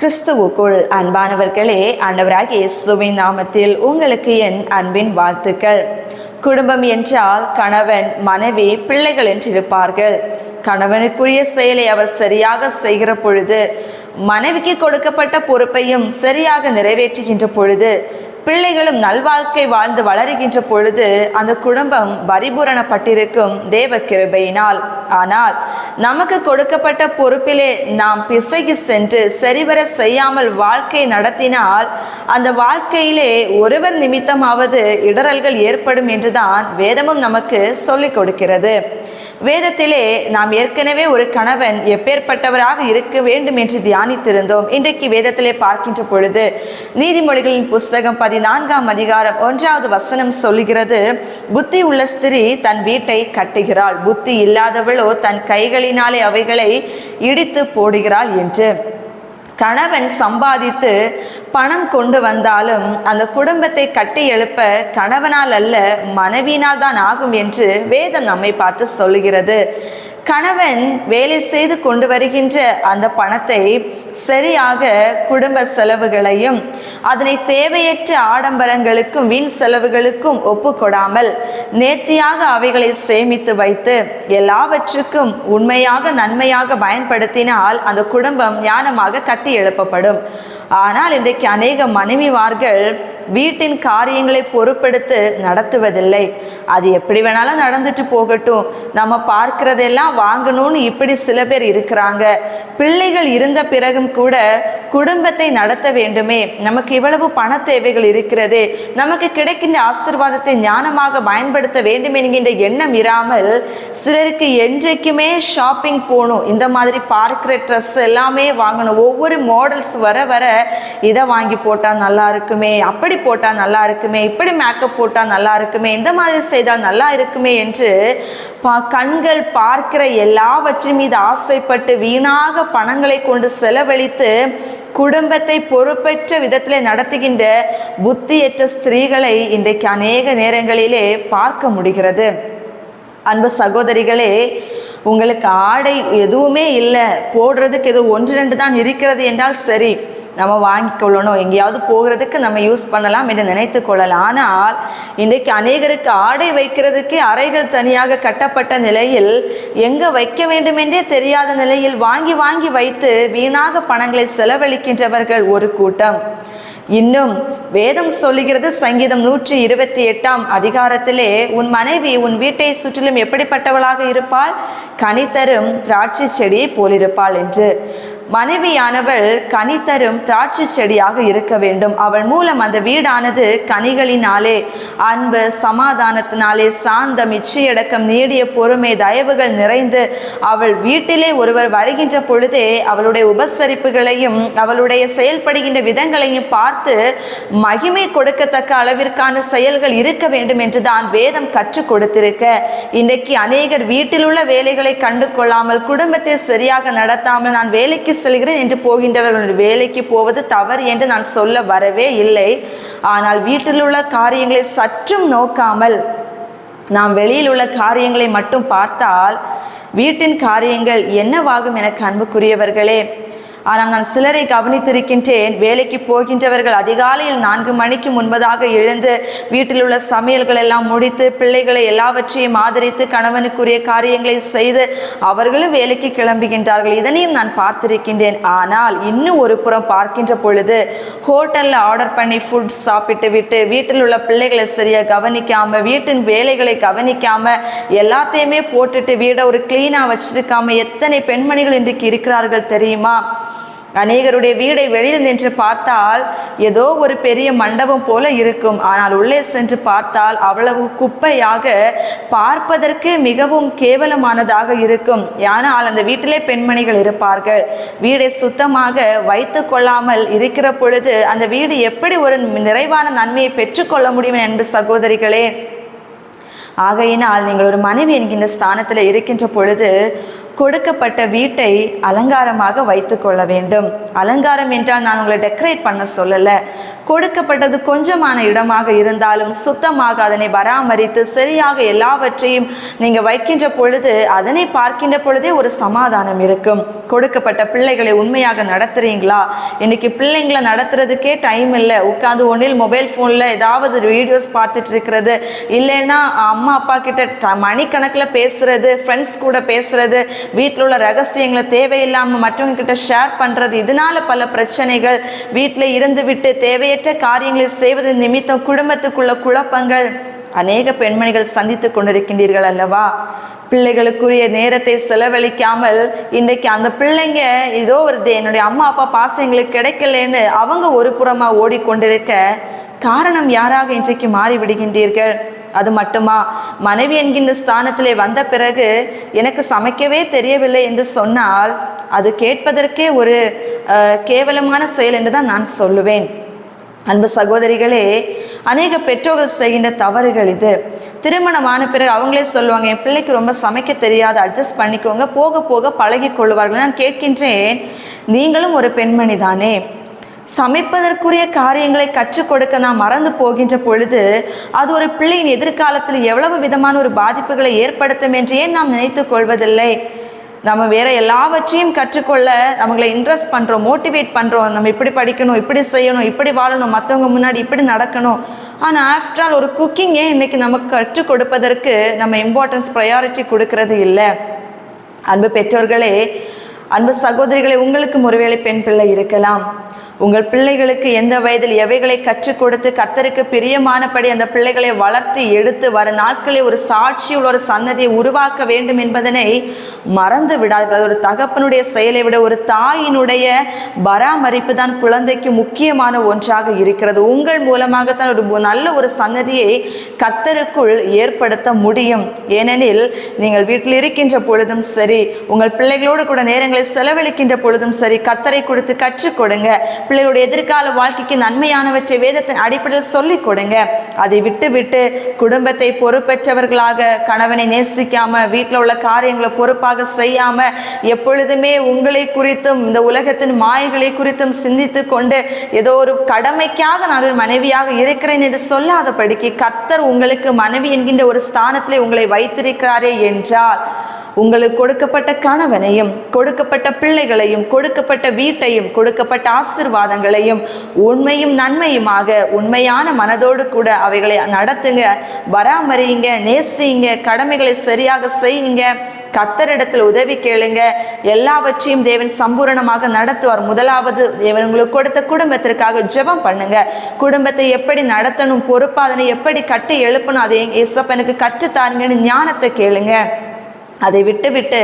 கிறிஸ்துவுக்குள் அன்பானவர்களே ஆண்டவராக இயேசுவின் நாமத்தில் உங்களுக்கு என் அன்பின் வாழ்த்துக்கள். குடும்பம் என்றால் கணவன் மனைவி பிள்ளைகள் என்றிருப்பார்கள். கணவனுக்குரிய செயலை அவர் சரியாக செய்கிற பொழுது மனைவிக்கு கொடுக்கப்பட்ட பொறுப்பையும் சரியாக நிறைவேற்றுகின்ற பொழுது பிள்ளைகளும் நல்வாழ்க்கை வாழ்ந்து வளருகின்ற பொழுது அந்த குடும்பம் பரிபூரணப்பட்டிருக்கும் தேவ கிருபையினால். ஆனால் நமக்கு கொடுக்கப்பட்ட பொறுப்பிலே நாம் பிசகி சென்று சரிவர செய்யாமல் வாழ்க்கை நடத்தினால் அந்த வாழ்க்கையிலே ஒருவர் நிமித்தமாவது இடரல்கள் ஏற்படும் என்றுதான் வேதமும் நமக்கு சொல்லிக் கொடுக்கிறது. வேதத்திலே நாம் ஏற்கனவே ஒரு கணவன் எப்பேற்பட்டவராக இருக்க வேண்டும் என்று தியானித்திருந்தோம். இன்றைக்கு வேதத்திலே பார்க்கின்ற பொழுது நீதிமொழிகளின் புஸ்தகம் பதினான்காம் அதிகாரம் ஒன்றாவது வசனம் சொல்லுகிறது புத்தி உள்ள ஸ்திரீ தன் வீட்டை கட்டுகிறாள். புத்தி இல்லாதவளோ தன் கைகளினாலே அவைகளை இடித்து போடுகிறாள் என்று. கணவன் சம்பாதித்து பணம் கொண்டு வந்தாலும் அந்த குடும்பத்தை கட்டி எழுப்ப கணவனால் அல்ல மனைவியினால் தான் ஆகும் என்று வேதம் நம்மை பார்த்து சொல்லுகிறது. கணவன் வேலை செய்து கொண்டு வருகின்ற அந்த பணத்தை சரியாக குடும்ப செலவுகளையும் அதனை தேவையற்ற ஆடம்பரங்களுக்கும் வீண் செலவுகளுக்கும் ஒப்புக்கொடாமல் நேர்த்தியாக அவைகளை சேமித்து வைத்து எல்லாவற்றுக்கும் உண்மையாக நன்மையாக பயன்படுத்தினால் அந்த குடும்பம் ஞானமாக கட்டி எழுப்பப்படும். ஆனால் இன்றைக்கு அநேக மனைவிமார்கள் வீட்டின் காரியங்களை பொறுப்பெடுத்து நடத்துவதில்லை. அது எப்படி வேணாலும் நடந்துட்டு போகட்டும். நம்ம பார்க்கிறதெல்லாம் வாங்கணும்னு இப்படி சில பேர் இருக்கிறாங்க. பிள்ளைகள் இருந்த பிறகும் கூட குடும்பத்தை நடத்த வேண்டுமே. நமக்கு இவ்வளவு பண தேவைகள் இருக்கிறது. நமக்கு கிடைக்கின்ற ஆசிர்வாதத்தை ஞானமாக பயன்படுத்த வேண்டும் என்கின்ற எண்ணம் இராமல் சிலருக்கு என்றைக்குமே ஷாப்பிங் போகணும். இந்த மாதிரி பார்க்கிற ட்ரெஸ் எல்லாமே வாங்கணும். ஒவ்வொரு மாடல்ஸ் வர வர இதை வாங்கி போட்டால் நல்லா இருக்குமே அப்படி போட்டால் நல்லா இருக்குமே இப்படி மேக்கப் போட்டால் நல்லா இருக்குமே இந்த மாதிரி செய்தால் நல்லா இருக்குமே என்று பா கண்கள் பார்க்கிற எல்லாவற்றின் மீது ஆசைப்பட்டு வீணாக பணங்களை கொண்டு செலவழித்து குடும்பத்தை பொறுப்பற்ற விதத்தில் நடத்துகின்ற புத்தியற்ற ஸ்திரீகளை இன்றைக்கு அநேக நேரங்களிலே பார்க்க முடிகிறது. அன்பு சகோதரிகளே உங்களுக்கு ஆடை எதுவுமே இல்லை போடுறதுக்கு எதுவும் ஒன்று ரெண்டு தான் இருக்கிறது என்றால் சரி. நம்ம வாங்கி கொள்ளணும் எங்கேயாவது போகிறதுக்கு நம்ம யூஸ் பண்ணலாம் என்று நினைத்து கொள்ளலாம். ஆனால் இன்றைக்கு அநேகருக்கு ஆடை வைக்கிறதுக்கே அறைகள் தனியாக கட்டப்பட்ட நிலையில் எங்கே வைக்க வேண்டும் என்றே தெரியாத நிலையில் வாங்கி வாங்கி வைத்து வீணாக பணங்களை செலவழிக்கின்றவர்கள் ஒரு கூட்டம். இன்னும் வேதம் சொல்லுகிறது சங்கீதம் நூற்றி இருபத்தி எட்டாம் அதிகாரத்திலே உன் மனைவி உன் வீட்டை சுற்றிலும் எப்படிப்பட்டவளாக இருப்பாள்? கனித்தரும் திராட்சை செடியை போலிருப்பாள் என்று. மனைவியானவள் கனி தரும் திராட்சை செடியாக இருக்க வேண்டும். அவள் மூலம் அந்த வீடானது கனிகளினாலே அன்பு சமாதானத்தினாலே சாந்தம் இச்சையடக்கம் நீடிய பொறுமை தயவுகள் நிறைந்து அவள் வீட்டிலே ஒருவர் வருகின்ற பொழுதே அவளுடைய உபசரிப்புகளையும் அவளுடைய செயல்படுகின்ற விதங்களையும் பார்த்து மகிமை கொடுக்கத்தக்க அளவிற்கான செயல்கள் இருக்க வேண்டும் என்று தான் வேதம் கற்றுக் கொடுத்திருக்க. இன்றைக்கு அநேகர் வீட்டில் உள்ள வேலைகளை கண்டு கொள்ளாமல் குடும்பத்தை சரியாக நடத்தாமல் நான் வேலைக்கு செல்கிறேன் என்று போகின்றவர்கள் வேலைக்கு போவது தவறு என்று நான் சொல்ல வரவே இல்லை. ஆனால் வீட்டில் உள்ள காரியங்களை சற்றும் நோக்காமல் நாம் வெளியில் உள்ள காரியங்களை மட்டும் பார்த்தால் வீட்டின் காரியங்கள் என்னவாகும் எனக்கு அன்புக்குரியவர்களே ஆனால் நான் சிலரை கவனித்திருக்கின்றேன். வேலைக்கு போகின்றவர்கள் அதிகாலையில் நான்கு மணிக்கு முன்பதாக எழுந்து வீட்டில் உள்ள சமையல்கள் எல்லாம் முடித்து பிள்ளைகளை எல்லாவற்றையும் ஆதரித்து கணவனுக்குரிய காரியங்களை செய்து அவர்களும் வேலைக்கு கிளம்புகின்றார்கள். இதனையும் நான் பார்த்திருக்கின்றேன். ஆனால் இன்னும் ஒரு புறம் பார்க்கின்ற பொழுது ஹோட்டலில் ஆர்டர் பண்ணி ஃபுட் சாப்பிட்டு விட்டு வீட்டில் உள்ள பிள்ளைகளை சரியாக கவனிக்காம வீட்டின் வேலைகளை கவனிக்காம எல்லாத்தையுமே போட்டுட்டு வீடை ஒரு கிளீனாக வச்சிருக்காம எத்தனை பெண்மணிகள் இன்றைக்கு இருக்கிறார்கள் தெரியுமா? அநேகருடைய வீடை வெளியில் நின்று பார்த்தால் ஏதோ ஒரு பெரிய மண்டபம் போல இருக்கும். ஆனால் உள்ளே சென்று பார்த்தால் அவ்வளவு குப்பையாக பார்ப்பதற்கு மிகவும் கேவலமானதாக இருக்கும். ஆனால் அந்த வீட்டிலே பெண்மணிகள் இருப்பார்கள். வீடை சுத்தமாக வைத்து கொள்ளாமல் இருக்கிற பொழுது அந்த வீடு எப்படி ஒரு நிறைவான நன்மையை பெற்றுக்கொள்ள முடியும் என்று சகோதரிகளே. ஆகையினால் நீங்கள் ஒரு மனைவி என்கின்ற ஸ்தானத்தில் இருக்கின்ற பொழுது கொடுக்கப்பட்ட வீட்டை அலங்காரமாக வைத்து கொள்ள வேண்டும். அலங்காரம் என்றால் நான் உங்களை டெக்கரேட் பண்ண சொல்லலை. கொடுக்கப்பட்டது கொஞ்சமான இடமாக இருந்தாலும் சுத்தமாக அதனை பராமரித்து சரியாக எல்லாவற்றையும் நீங்கள் வைக்கின்ற பொழுது அதனை பார்க்கின்ற பொழுதே ஒரு சமாதானம் இருக்கும். கொடுக்கப்பட்ட பிள்ளைகளை உண்மையாக நடத்துறீங்களா? இன்னைக்கு பிள்ளைங்களை நடத்துறதுக்கே டைம் இல்லை. உட்காந்து ஒன்றில் மொபைல் ஃபோனில் ஏதாவது வீடியோஸ் பார்த்துட்டு இருக்கிறது. இல்லைன்னா அம்மா அப்பா கிட்ட மணிக்கணக்கில் பேசுறது ஃப்ரெண்ட்ஸ் கூட பேசுறது வீட்டில் உள்ள ரகசியங்களை தேவையில்லாமல் மற்றவங்க கிட்ட ஷேர் பண்ணுறது இதனால பல பிரச்சனைகள் வீட்டில் இருந்து விட்டு தேவையற்ற காரியங்களை செய்வது நிமித்தம் குடும்பத்துக்குள்ள குழப்பங்கள் அநேக பெண்மணிகள் சந்தித்து கொண்டிருக்கின்றீர்கள் அல்லவா? பிள்ளைகளுக்குரிய நேரத்தை செலவழிக்காமல் இன்றைக்கு அந்த பிள்ளைங்க ஏதோ ஒரு என்னுடைய அம்மா அப்பா பாசம் எங்களுக்கு கிடைக்கலன்னு அவங்க ஒரு புறமாக ஓடிக்கொண்டிருக்க காரணம் யாராக இன்றைக்கு மாறிவிடுகின்றீர்கள்? அது மட்டுமா? மனைவி என்கின்ற ஸ்தானத்திலே வந்த பிறகு எனக்கு சமைக்கவே தெரியவில்லை என்று சொன்னால் அது கேட்பதற்கே ஒரு கேவலமான செயல் என்று தான் நான் சொல்லுவேன். அன்பு சகோதரிகளே அநேக பெற்றோர்கள் செய்கின்ற தவறுகள் இது. திருமணமான பிறகு அவங்களே சொல்லுவாங்க என் பிள்ளைக்கு ரொம்ப சமைக்க தெரியாது அட்ஜஸ்ட் பண்ணிக்கோங்க போக போக பழகி கொள்வார்கள். நான் கேட்கின்றேன் நீங்களும் ஒரு பெண்மணி தானே. சமைப்பதற்குரிய காரியங்களை கற்றுக் கொடுக்க நாம் மறந்து போகின்ற பொழுது அது ஒரு பிள்ளையின் எதிர்காலத்தில் எவ்வளவு விதமான ஒரு பாதிப்புகளை ஏற்படுத்தும் என்று ஏன் நாம் நினைத்துக் கொள்வதில்லை? நம்ம வேற எல்லாவற்றையும் கற்றுக்கொள்ள நம்மளை இன்ட்ரெஸ்ட் பண்ணுறோம் மோட்டிவேட் பண்ணுறோம் நம்ம இப்படி படிக்கணும் இப்படி செய்யணும் இப்படி வாழணும் மற்றவங்க முன்னாடி இப்படி நடக்கணும். ஆனால் ஆஃப்டர் ஆல் ஒரு குக்கிங்கே இன்றைக்கி நமக்கு கற்றுக் கொடுப்பதற்கு நம்ம இம்பார்ட்டன்ஸ் ப்ரையாரிட்டி கொடுக்கறது இல்லை? அன்பு பெற்றோர்களே அன்பு சகோதரிகளே உங்களுக்கும் ஒருவேளை பெண் பிள்ளை இருக்கலாம். உங்கள் பிள்ளைகளுக்கு எந்த வயதில் எவைகளை கற்றுக் கொடுத்து கர்த்தருக்கு பிரியமானபடி அந்த பிள்ளைகளை வளர்த்து எடுத்து வர நாட்களில் ஒரு சாட்சியுள்ள ஒரு சன்னதியை உருவாக்க வேண்டும் என்பதனை மறந்து விடாதீர்கள். ஒரு தகப்பனுடைய செயலை விட ஒரு தாயினுடைய பராமரிப்பு தான் குழந்தைக்கு முக்கியமான ஒன்றாக இருக்கிறது. உங்கள் மூலமாகத்தான் ஒரு நல்ல ஒரு சன்னதியை கர்த்தருக்குள் ஏற்படுத்த முடியும். ஏனெனில் நீங்கள் வீட்டில் இருக்கின்ற பொழுதும் சரி உங்கள் பிள்ளைகளோடு கூட நேரங்களை செலவழிக்கின்ற பொழுதும் சரி கத்தரை கொடுத்து கற்றுக் கொடுங்க. பிள்ளைகளுடைய எதிர்கால வாழ்க்கைக்கு நன்மையானவற்றை வேதத்தின் அடிப்படையில் சொல்லிக் கொடுங்க. அதை விட்டு விட்டு குடும்பத்தை பொறுப்பேற்றவர்களாக கணவனை நேசிக்காம வீட்டில் உள்ள காரியங்களை பொறுப்பாக செய்யாம எப்பொழுதுமே உங்களை குறித்தும் இந்த உலகத்தின் மாயைகளை குறித்தும் சிந்தித்து கொண்டு ஏதோ ஒரு கடமைக்காக நான் ஒரு மனைவியாக இருக்கிறேன் என்று சொல்லாதபடிக்கு கர்த்தர் உங்களுக்கு மனைவி என்கின்ற ஒரு ஸ்தானத்திலே உங்களை வைத்திருக்கிறாரே என்றால் உங்களுக்கு கொடுக்கப்பட்ட கணவனையும் கொடுக்கப்பட்ட பிள்ளைகளையும் கொடுக்கப்பட்ட வீட்டையும் கொடுக்கப்பட்ட ஆசிர்வாதங்களையும் உண்மையும் நன்மையுமாக உண்மையான மனதோடு கூட அவைகளை நடத்துங்க. பராமரியுங்க நேசிங்க கடமைகளை சரியாக செய்யுங்க. கத்தரிடத்தில் உதவி கேளுங்க. எல்லாவற்றையும் தேவன் சம்பூரணமாக நடத்துவார். முதலாவது தேவன் உங்களுக்கு கொடுத்த குடும்பத்திற்காக ஜெபம் பண்ணுங்க. குடும்பத்தை எப்படி நடத்தணும் பொறுப்பா அதனை எப்படி கட்டி எழுப்பணும் அதை ஏசப்பனுக்கு கற்றுத்தாருங்கன்னு ஞானத்தை கேளுங்க. அதை விட்டுவிட்டு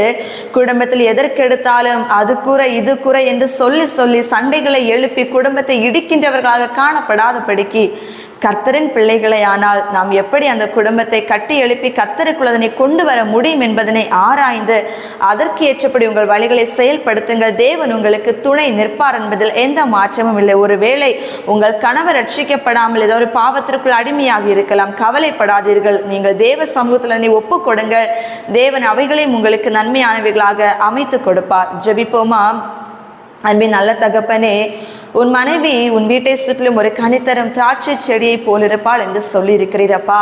குடும்பத்தில் எதற்கெடுத்தாலும் அது குறை இது குறை என்று சொல்லி சொல்லி சண்டைகளை எழுப்பி குடும்பத்தை இடிக்கின்றவர்களாக காணப்படாதபடிக்கு கர்த்தரின் பிள்ளைகளையானால் நாம் எப்படி அந்த குடும்பத்தை கட்டி எழுப்பி கர்த்தருக்குள் அதனை கொண்டு வர முடியும் என்பதனை ஆராய்ந்து அதற்கு ஏற்றபடி உங்கள் வழிகளை செயல்படுத்துங்கள். தேவன் உங்களுக்கு துணை நிற்பார் என்பதில் எந்த மாற்றமும் இல்லை. ஒருவேளை உங்கள் கணவர் ரட்சிக்கப்படாமல் ஏதோ ஒரு பாவத்திற்குள் அடிமையாக இருக்கலாம். கவலைப்படாதீர்கள். நீங்கள் தேவ சமூகத்தில் நீ ஒப்பு கொடுங்கள். தேவன் அவைகளையும் உங்களுக்கு நன்மையானவைகளாக அமைத்து கொடுப்பார். ஜெபிப்போமா? அன்பின் நல்ல தகப்பனே உன் மனைவி உன் வீட்டை சுற்றிலும் ஒரு கனித்தரும் திராட்சை செடியை போலிருப்பாள் என்று சொல்லியிருக்கிறீரப்பா.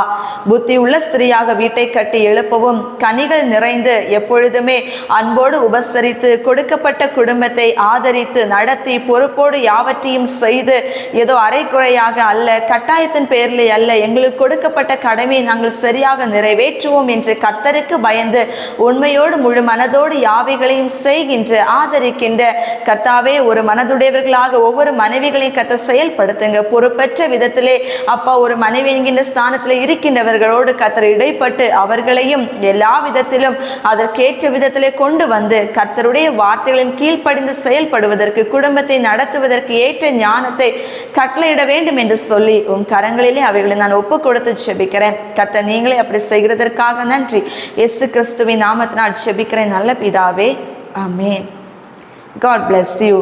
புத்தி உள்ள ஸ்திரீயாக வீட்டை கட்டி எழுப்பவும் கனிகள் நிறைந்து எப்பொழுதுமே அன்போடு உபசரித்து கொடுக்கப்பட்ட குடும்பத்தை ஆதரித்து நடத்தி பொறுப்போடு யாவற்றையும் செய்து ஏதோ அரைக்குறையாக அல்ல கட்டாயத்தின் பேரிலே அல்ல எங்களுக்கு கொடுக்கப்பட்ட கடமையை நாங்கள் சரியாக நிறைவேற்றுவோம் என்று கத்தருக்கு பயந்து உண்மையோடு முழு மனதோடு யாவைகளையும் செய்கின்ற ஆதரிக்கின்ற கத்தாவே ஒரு மனதுடையவர்களாக ஒவ்வொரு மனைவிகளையும் கத்த செயல்படுத்துங்க. பொறுப்பற்ற விதத்திலே அப்பா ஒரு மனைவி என்கின்ற ஸ்தானத்தில் இருக்கின்றவர்களோடு கத்தர் இடைப்பட்டு அவர்களையும் எல்லா விதத்திலும் அதற்கேற்ற விதத்திலே கொண்டு வந்து கர்த்தருடைய வார்த்தைகளின் கீழ்ப்படிந்து செயல்படுவதற்கு குடும்பத்தை நடத்துவதற்கு ஏற்ற ஞானத்தை கட்டளையிட வேண்டும் என்று சொல்லி உன் கரங்களிலே அவைகளை நான் ஒப்பு கொடுத்து செபிக்கிறேன். கத்த நீங்களே அப்படி செய்கிறதற்காக நன்றி. இயேசு கிறிஸ்துவின் நாமத்தினால் செபிக்கிறேன். நல்ல பிதாவே அமேன் காட் பிளஸ் யூ